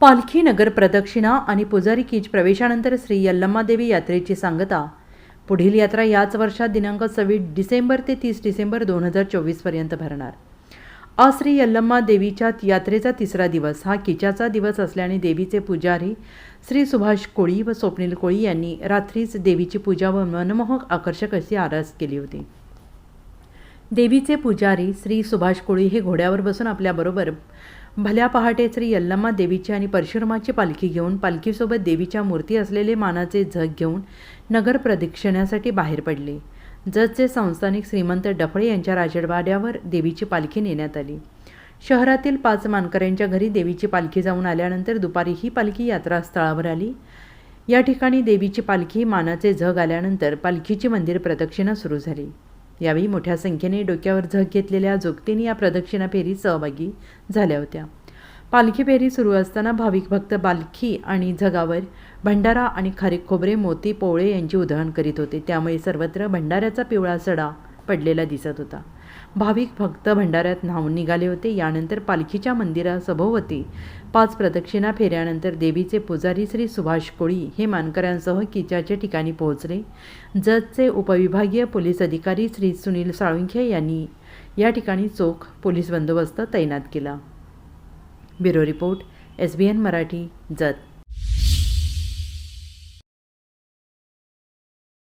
पालखी नगर प्रदक्षिणा आणि पुजारी कीज प्रवेशानंतर श्री यल्लम्मादेवी यात्रेची सांगता. पुढील यात्रा याच वर्षात दिनांक सव्वीस डिसेंबर ते तीस डिसेंबर दोन हजार चोवीसपर्यंत भरणार. आज श्री यल्लम्मा देवीच्या यात्रेचा तिसरा दिवस. हा किचाचा दिवस असल्याने देवीचे पुजारी श्री सुभाष कोळी व स्वप्नील कोळी यांनी रात्रीच देवीची पूजा व मनमोहक आकर्षक अशी आरास केली होती. देवीचे पुजारी श्री सुभाष कोळी हे घोड्यावर बसून आपल्याबरोबर भल्या पहाटे श्री यल्लम्मा देवीची आणि परशुरामाची पालखी घेऊन पालखीसोबत देवीच्या मूर्ती असलेले मानाचे झग घेऊन नगर प्रदक्षिण्यासाठी बाहेर पडले. जतचे संस्थानिक श्रीमंत डफळे यांच्या राजवाड्यावर देवीची पालखी नेण्यात आली. शहरातील पाच मानकऱ्यांच्या घरी देवीची पालखी जाऊन आल्यानंतर दुपारी ही पालखी यात्रास्थळावर आली. या ठिकाणी देवीची पालखी मानाचे झग आल्यानंतर पालखीची मंदिर प्रदक्षिणा सुरू झाली. यावेळी मोठ्या संख्येने डोक्यावर झग घेतलेल्या जोगतींनी या प्रदक्षिणा फेरीत सहभागी झाल्या होत्या. पालखी फेरी सुरू असताना भाविक भक्त पालखी आणि झगावर भंडारा आणि खारीक खोबरे मोती पोवळे यांची उधळण करीत होते. त्यामुळे सर्वत्र भंडाऱ्याचा पिवळा सडा पडलेला दिसत होता. भाविक भक्त भंडाऱ्यात न्हावून निघाले होते. यानंतर पालखीच्या मंदिरासभोवती पाच प्रदक्षिणा फेऱ्यानंतर देवीचे पुजारी श्री सुभाष कोळी हे मानकऱ्यांसह किचाच्या ठिकाणी पोहोचले. जतचे उपविभागीय पोलीस अधिकारी श्री सुनील साळुंखे यांनी या ठिकाणी चोख पोलीस बंदोबस्त तैनात केला. Bureau report S B N Marathi Jat.